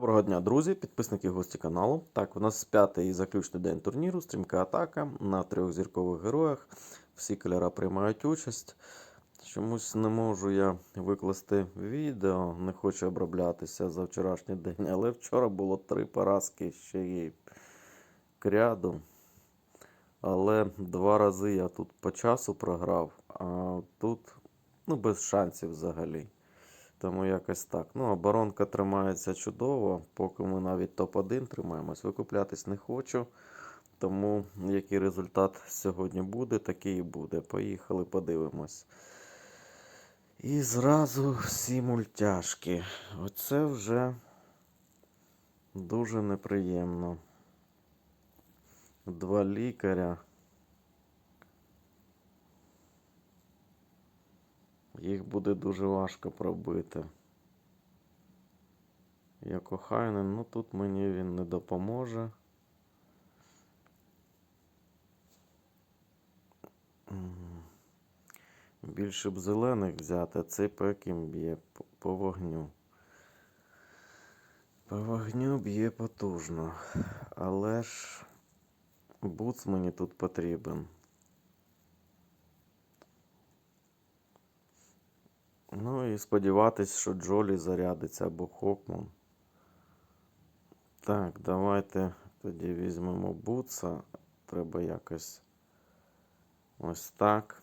Доброго дня, друзі, підписники гості каналу. Так, у нас п'ятий і заключний день турніру, стрімка атака на трьох зіркових героях. Всі кольори приймають участь. Чомусь не можу я викласти відео, не хочу оброблятися за вчорашній день, але вчора було три поразки ще й кряду. Але два рази я тут по часу програв, а тут ну, без шансів взагалі. Тому якось так. Ну, оборонка тримається чудово, поки ми навіть топ-1 тримаємось. Викуплятись не хочу. Тому який результат сьогодні буде, такий і буде. Поїхали, подивимось. І зразу всі мультяшки. Оце вже дуже неприємно. Два лікаря. Їх буде дуже важко пробити. Я кохайнен, ну тут мені він не допоможе. Більше б зелених взяти, цей по яким б'є по, вогню. По вогню б'є потужно. Але ж буц мені тут потрібен. Ну і сподіватись, що Джолі зарядиться або Хокман. Так, давайте тоді візьмемо Буца. Треба якось ось так.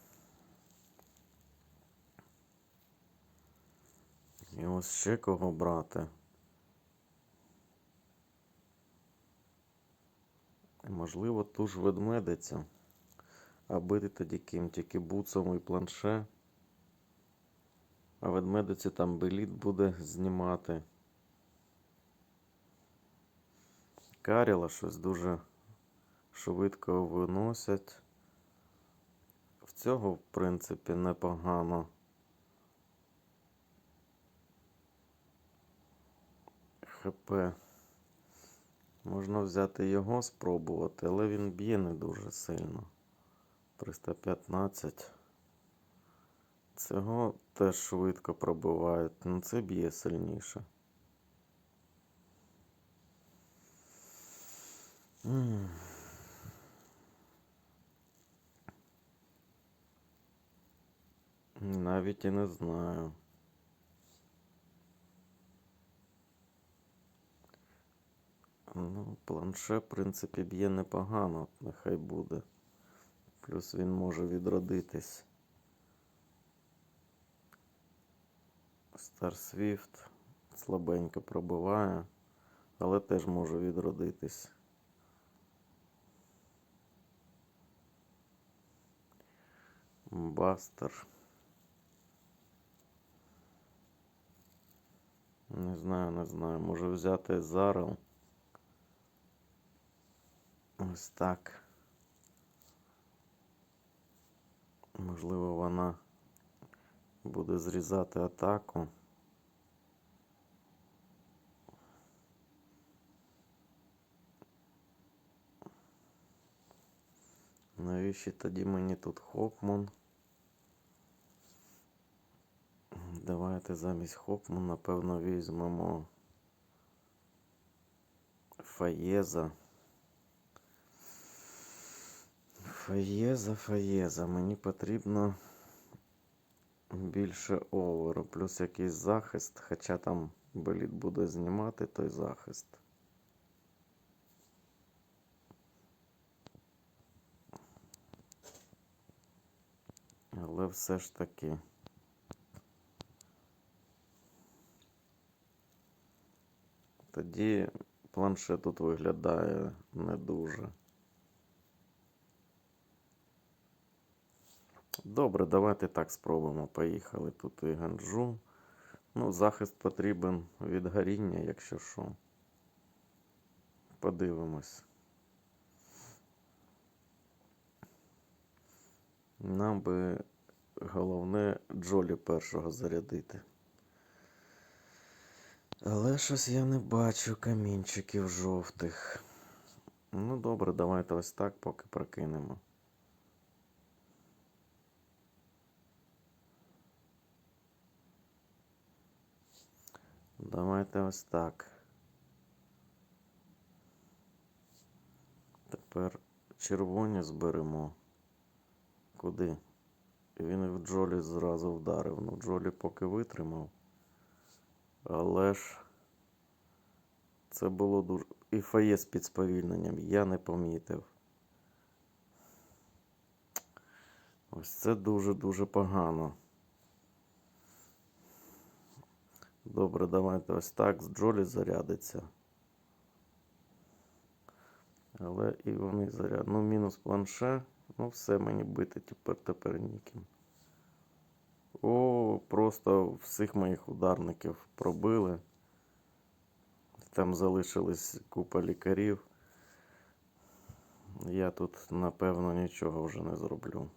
І ось ще кого брати. Можливо, ту ж ведмедицю. А бити тоді ким тільки буцом і планше. А ведмедиці там беліт буде знімати. Каріла щось дуже швидко виносять. В цього, в принципі, непогано. ХП. Можна взяти його спробувати, але він б'є не дуже сильно. 315. Цього теж швидко пробивають, ну це б'є сильніше. Навіть і не знаю. Ну, планше, в принципі, б'є непогано, нехай буде. Плюс він може відродитись. Star Swift слабенько пробиває, але теж може відродитись. Бастер. Не знаю, не знаю. Може взяти Зарел. Ось так. Можливо, вона буде зрізати атаку. Навіщо тоді мені тут Хокман? Давайте замість Хокман, напевно, візьмемо Фаєза. Фаєза, Фаєза. Мені потрібно більше оверу, плюс якийсь захист, хоча там боліт буде знімати той захист. Але все ж таки. Тоді планшет тут виглядає не дуже. Добре, давайте так спробуємо. Поїхали тут і ганджу. Ну, захист потрібен від горіння, якщо що. Подивимось. Нам би головне Джолі першого зарядити. Але щось я не бачу камінчиків жовтих. Ну, добре, давайте ось так поки прокинемо. Давайте ось так. Тепер червоні зберемо. Куди? Він в Джолі зразу вдарив. Ну, Джолі поки витримав. Але ж це було дуже. І фає з під сповільненням я не помітив. Ось це дуже-дуже погано. Добре, давайте ось так. З Джолі зарядиться. Але і вони заряд. Ну, мінус планше. Ну, все мені бити тепер тепер ніким. О, просто всіх моїх ударників пробили. Там залишилась купа лікарів. Я тут, напевно, нічого вже не зроблю.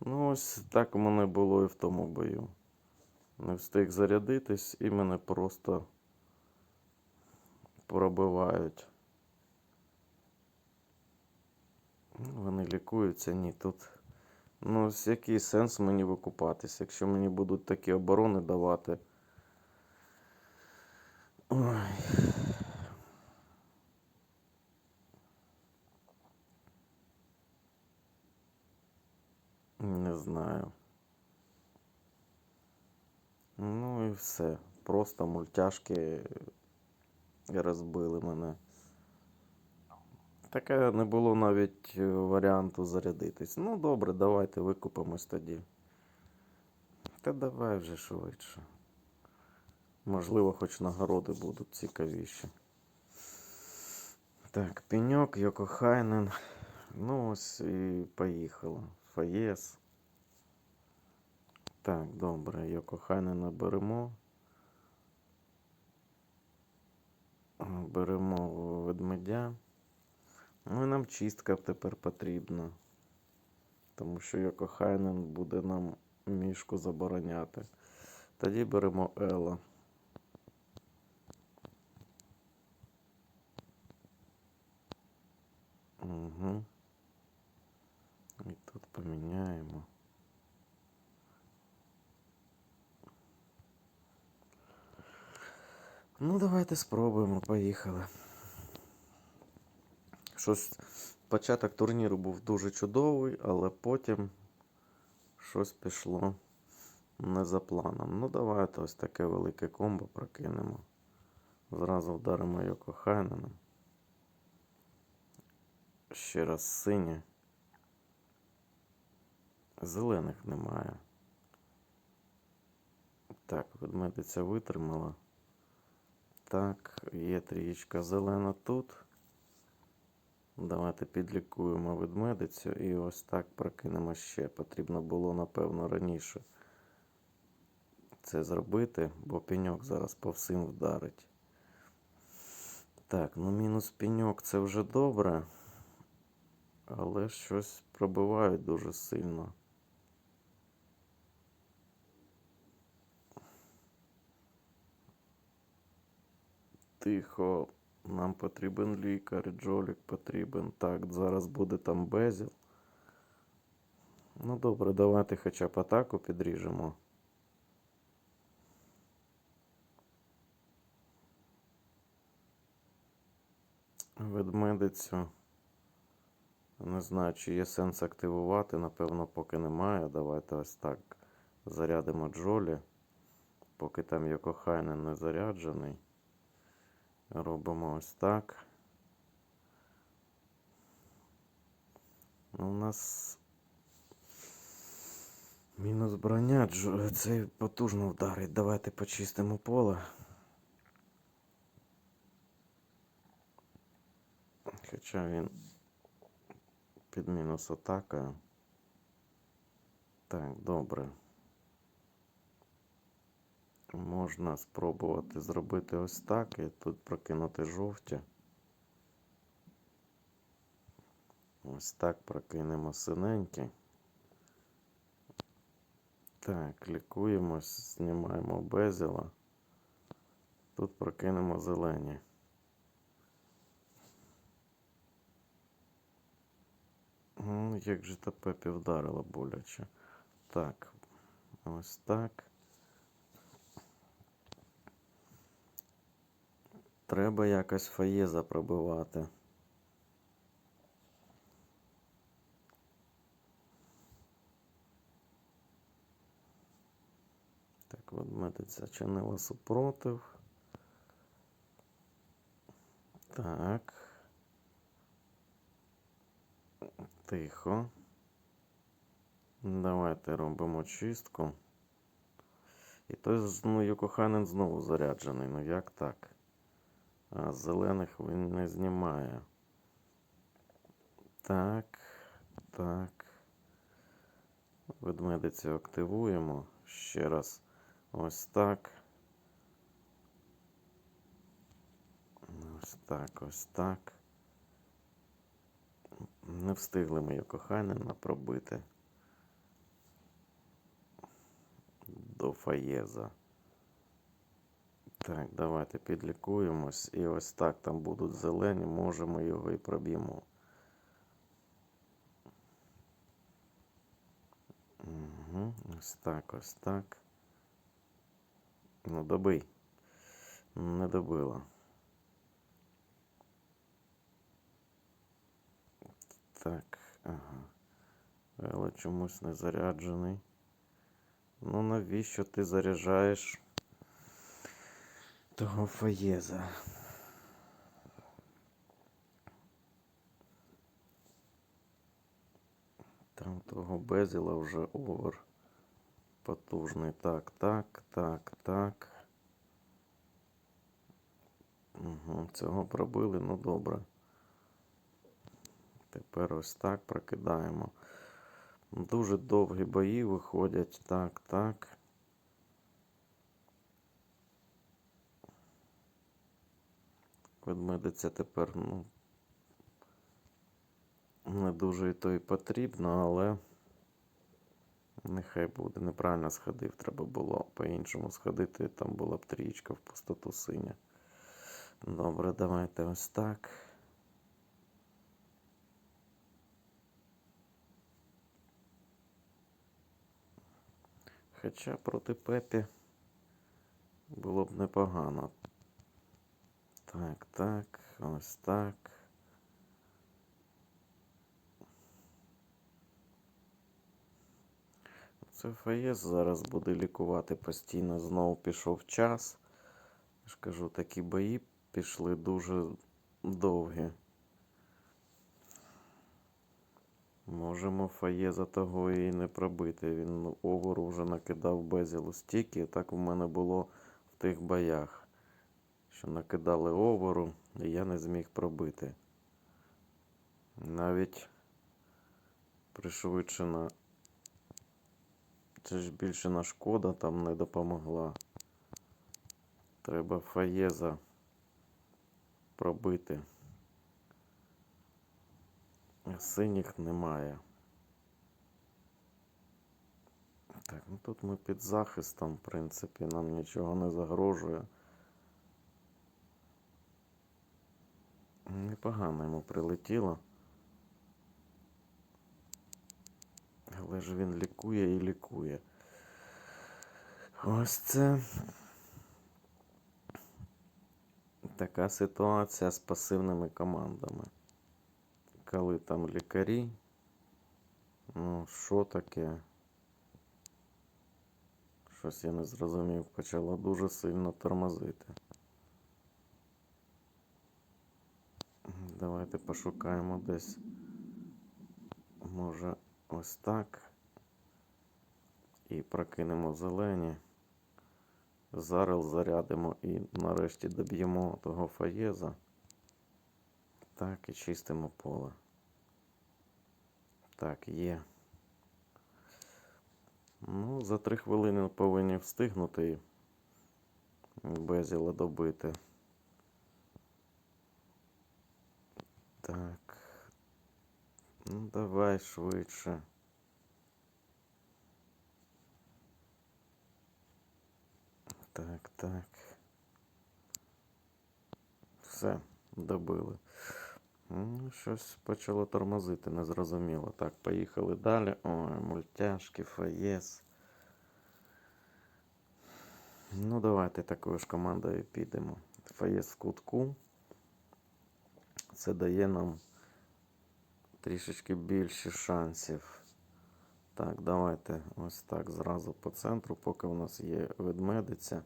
Ну, ось так у мене було і в тому бою. Не встиг зарядитись і мене просто пробивають. Вони лікуються, ні, тут. Ну, ось який сенс мені викупатись, якщо мені будуть такі оборони давати. Ой. Не знаю. Ну і все. Просто мультяшки розбили мене. Таке не було навіть е, варіанту зарядитись. Ну, добре, давайте викупимось тоді. Та давай вже швидше. Можливо, хоч нагороди будуть цікавіші. Так, пеньок, Йокохайнен. Ну, ось і Фаєс. Так, добре, Йокохайнена беремо. Беремо ведмедя. Ну і нам чистка тепер потрібна. Тому що Йокохайнен буде нам мішку забороняти. Тоді беремо Ела. Угу. Поміняємо. Ну, давайте спробуємо, поїхали. Щось початок турніру був дуже чудовий, але потім щось пішло не за планом. Ну, давайте ось таке велике комбо прокинемо. Зразу вдаримо Йоко Хайненом. Ще раз синє. Зелених немає. Так, ведмедиця витримала. Так, є трієчка зелена тут. Давайте підлікуємо ведмедицю і ось так прокинемо ще. Потрібно було, напевно, раніше це зробити, бо пеньок зараз по всім вдарить. Так, ну мінус пеньок це вже добре. Але щось пробивають дуже сильно. Тихо. Нам потрібен лікар, Джолік потрібен. Так, зараз буде там безіл. Ну добре, давайте хоча б атаку підріжемо. Ведмедицю. Не знаю, чи є сенс активувати, напевно, поки немає. Давайте ось так зарядимо Джолі. Поки там Йокохайнен не заряджений. Робимо ось так. Ну, у нас мінус броня, цей потужно вдарить. Давайте почистимо поле. Хоча він під мінус атакою. Так, добре. Можна спробувати зробити ось так і тут прокинути жовті. Ось так прокинемо синенькі. Так, лікуємось, знімаємо безіла. Тут прокинемо зелені. Ну, як же та пепі боляче. Так, ось так. Треба якось фаєза пробивати. Так, ведмедиця чинила супротив. Так. Тихо. Давайте робимо чистку. І той ну, Йокоханен знову заряджений. Ну як так? А зелених він не знімає. Так, так. Ведмедицю активуємо. Ще раз. Ось так. Ось так, ось так. Не встигли ми Йокоханена пробити. До Фаєза. Так, давайте підлікуємось. І ось так там будуть зелені, може ми його і проб'ємо. Угу, ось так, ось так. Ну, добий. Не добила. Так, ага. Але чомусь не заряджений. Ну, навіщо ти заряджаєш того фаєза? Там того безіла вже овер. Потужний. Так, так, так, так. Угу, цього пробили, ну добре. Тепер ось так прокидаємо. Дуже довгі бої виходять. Так, так. Ведмедиця тепер, ну, не дуже і то і потрібно, але нехай буде. Неправильно сходив. Треба було по-іншому сходити. Там була б трієчка в пустоту синя. Добре, давайте ось так. Хоча проти Пепі було б непогано. Так, так, ось так. Це ФАЄС зараз буде лікувати постійно. Знову пішов час. Я ж кажу, такі бої пішли дуже довгі. Можемо Фаєза того і не пробити. Він овору вже накидав безілу стільки. Так у мене було в тих боях. Що накидали овору, і я не зміг пробити. Навіть пришвидшена. Це ж більшена шкода там не допомогла. Треба Фаєза пробити. Синіх немає. Так, ну тут ми під захистом, в принципі, нам нічого не загрожує. Непогано йому прилетіло. Але ж він лікує і лікує. Ось це така ситуація з пасивними командами. Коли там лікарі. Ну, що таке? Щось я не зрозумів, почала дуже сильно тормозити. Давайте пошукаємо десь. Може, ось так. І прокинемо зелені. Зарил зарядимо і нарешті доб'ємо того фаєза. Так, і чистимо поле. Так, є. Ну, за три хвилини повинні встигнути безіла добити. Так. Ну, давай швидше. Так, так. Все, добили. Щось почало тормозити, незрозуміло. Так, поїхали далі. Ой, мультяшки, фаєс. Ну, давайте такою ж командою підемо. фаєс в кутку. Це дає нам трішечки більше шансів. Так, давайте ось так зразу по центру, поки у нас є ведмедиця.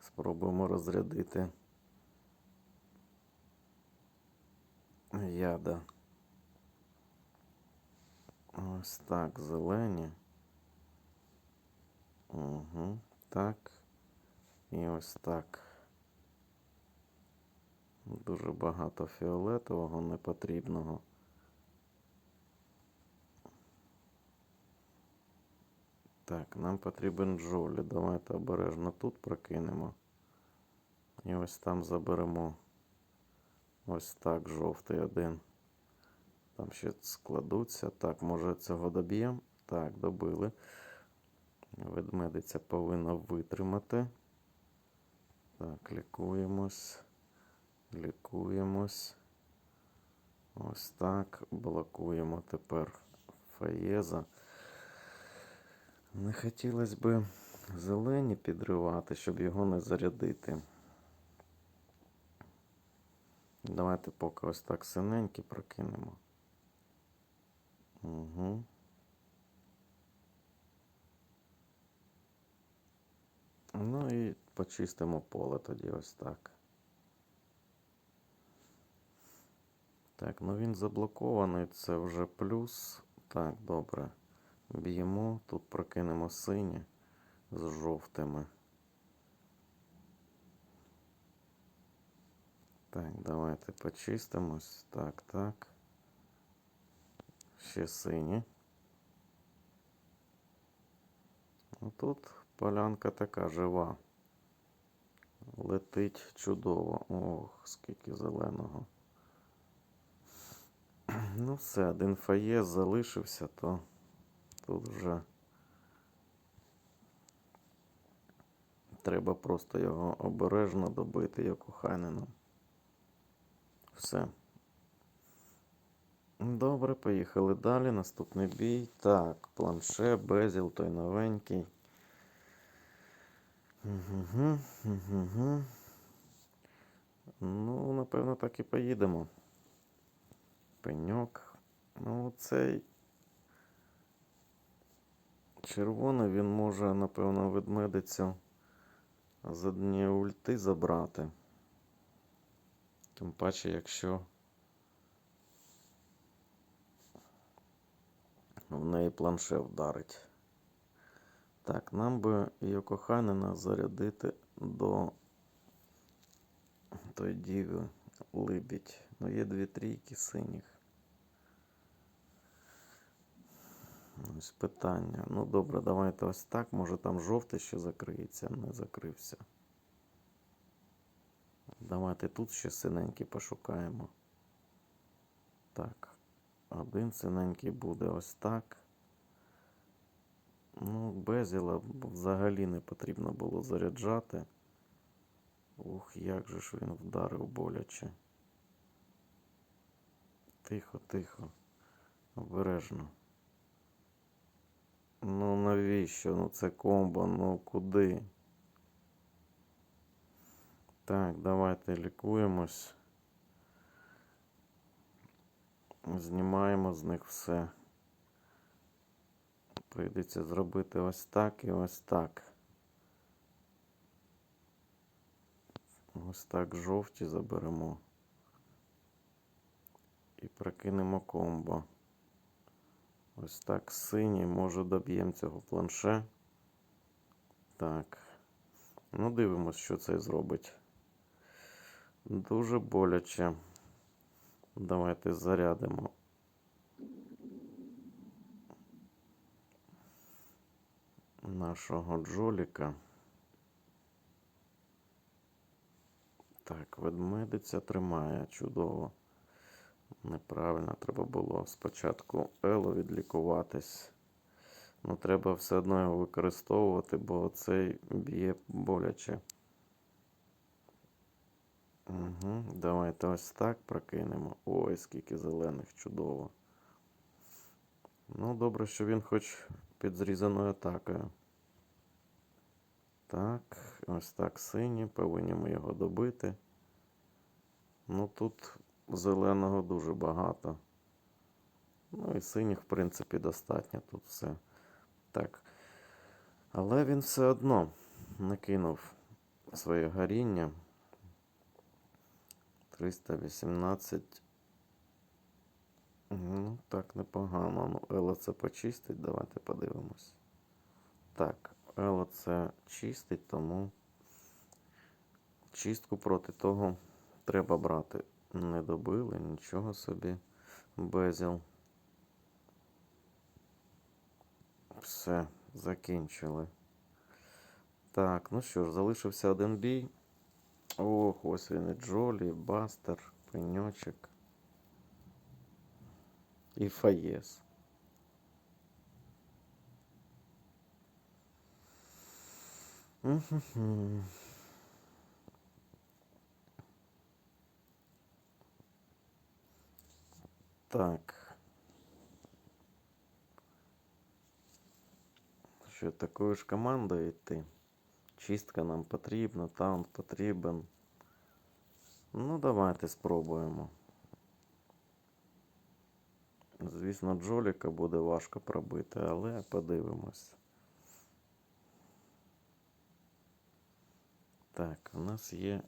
Спробуємо розрядити яда. Ось так, зелені. Угу, так. І ось так. Дуже багато фіолетового непотрібного. Так, нам потрібен Джолі. Давайте обережно тут прокинемо. І ось там заберемо. Ось так, жовтий один. Там ще складуться. Так, може цього доб'ємо? Так, добили. Ведмедиця повинна витримати. Так, лікуємось. Лікуємось. Ось так. Блокуємо тепер фаєза. Не хотілося би зелені підривати, щоб його не зарядити. Давайте поки ось так синенькі прокинемо. Угу. Ну і почистимо поле тоді ось так. Так, ну він заблокований, це вже плюс. Так, добре. Б'ємо, тут прокинемо сині з жовтими. Так, давайте почистимось. Так, так. Ще сині. Ну, Тут полянка така жива. Летить чудово. Ох, скільки зеленого. Ну, все, один фаєс залишився, то тут вже треба просто його обережно добити, як охайненом. Все. Добре, поїхали далі. Наступний бій. Так, планше, безіл, той новенький. Угу, угу. Ну, напевно, так і поїдемо. Пеньок. Ну, цей червоний він може, напевно, ведмедицю з однієї ульти забрати. Тим паче, якщо в неї планше вдарить. Так, нам би її коханина зарядити до той діви либідь. Ну, є дві трійки синіх. Ось питання. Ну добре, давайте ось так. Може там жовтий ще закриється, не закрився. Давайте тут ще синенький пошукаємо. Так. Один синенький буде ось так. Ну, безіла взагалі не потрібно було заряджати. Ух, як же ж він вдарив боляче. Тихо, тихо. Обережно. Ну навіщо? Ну це комбо, ну куди? Так, давайте лікуємось. Знімаємо з них все. Прийдеться зробити ось так і ось так. Ось так жовті заберемо. І прокинемо комбо. Ось так синій, може доб'ємо цього планше. Так. Ну, дивимось, що це зробить. Дуже боляче. Давайте зарядимо. Нашого джоліка. Так, ведмедиця тримає чудово. Неправильно, треба було спочатку Ело відлікуватись. Ну, треба все одно його використовувати, бо цей б'є боляче. Угу. Давайте ось так прокинемо. Ой, скільки зелених, чудово. Ну, добре, що він хоч під зрізаною атакою. Так, ось так сині, повинні ми його добити. Ну тут зеленого дуже багато. Ну і синіх, в принципі, достатньо тут все. Так. Але він все одно накинув своє горіння. 318. Ну, так непогано. Ну, Ело це почистить. Давайте подивимось. Так, Ело це чистить, тому чистку проти того треба брати. Не добили, нічого собі. Безіл. Все, закінчили. Так, ну що ж, залишився один бій. Ох, ось він і Джолі, Бастер, пеньочок. І Фаєс. Мгм. Так. Що такою ж командою йти? Чистка нам потрібна, таунт потрібен. Ну, давайте спробуємо. Звісно, Джоліка буде важко пробити, але подивимось. Так, у нас є.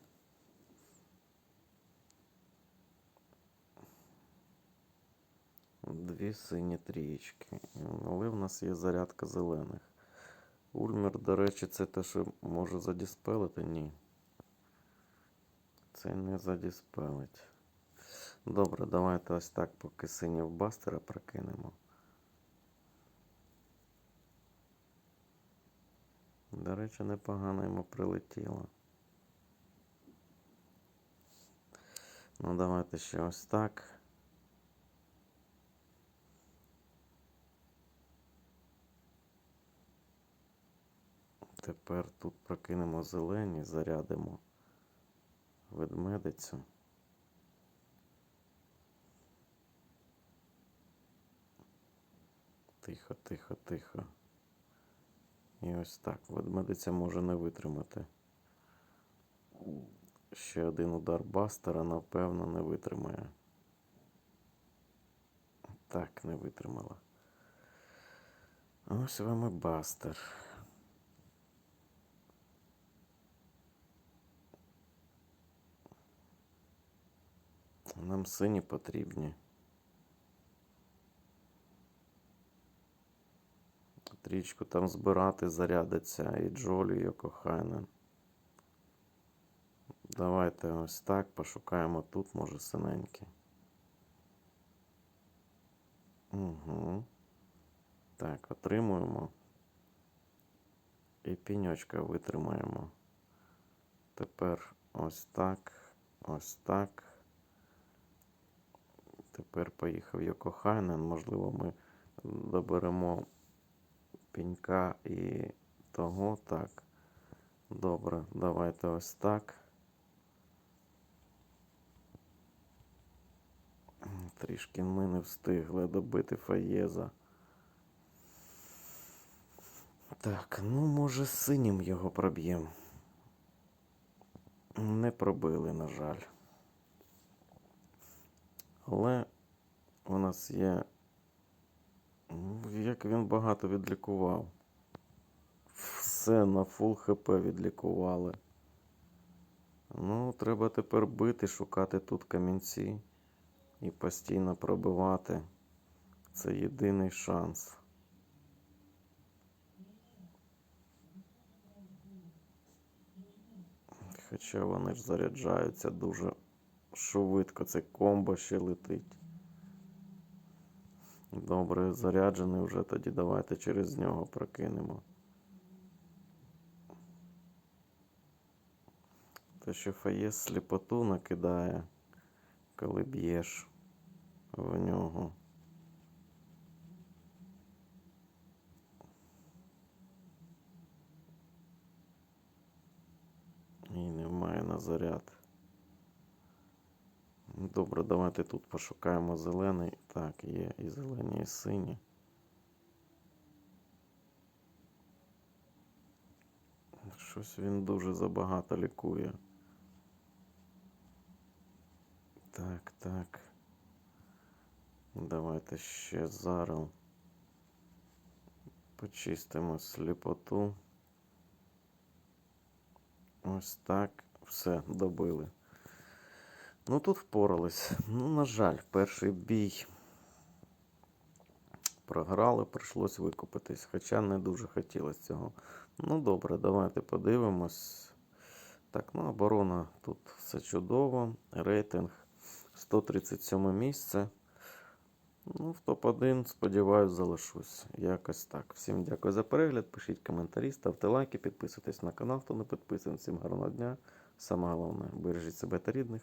Дві сині трієчки. Але в нас є зарядка зелених. Ульмер, до речі, це те, що може задіспелити? Ні. Це не задіспелить. Добре, давайте ось так, поки синів бастера прокинемо. До речі, непогано йому прилетіло. Ну, давайте ще ось так. Тепер тут прокинемо зелені, зарядимо ведмедицю. Тихо, тихо, тихо. І ось так. Ведмедиця може не витримати. Ще один удар бастера, напевно, не витримає. Так, не витримала. Ось вам і бастер. Нам сині потрібні. Трічку там збирати зарядиться і Джолі, і Йокохайнен. Давайте ось так пошукаємо тут, може, синенькі. Угу. Так, отримуємо. І піньочка витримаємо. Тепер ось так, ось так. Тепер поїхав Йокохайнен. Можливо, ми доберемо пінька і того. Так. Добре, давайте ось так. Трішки ми не встигли добити Фаєза. Так, ну, може, синім його проб'ємо. Не пробили, на жаль. Але у нас є. Ну, Як він багато відлікував. Все на фул ХП відлікували. Ну, треба тепер бити, шукати тут камінці і постійно пробивати. Це єдиний шанс. Хоча вони ж заряджаються дуже швидко. Це комбо ще летить. Добре, заряджений вже тоді давайте через нього прокинемо. Те, що Фаєс сліпоту накидає, коли б'єш в нього. І немає на заряд. Добре, давайте тут пошукаємо зелений. Так, є і зелені, і сині. Щось він дуже забагато лікує. Так, так. Давайте ще зараз почистимо сліпоту. Ось так. Все, добили. Ну тут впорались. Ну, на жаль, перший бій програли, прийшлось викупитись, хоча не дуже хотілося цього. Ну добре, давайте подивимось. Так, ну оборона тут все чудово. Рейтинг 137 місце. Ну, в топ-1, сподіваюсь, залишусь. Якось так. Всім дякую за перегляд. Пишіть коментарі, ставте лайки, підписуйтесь на канал, хто не підписаний. Всім гарного дня. Саме головне, бережіть себе та рідних.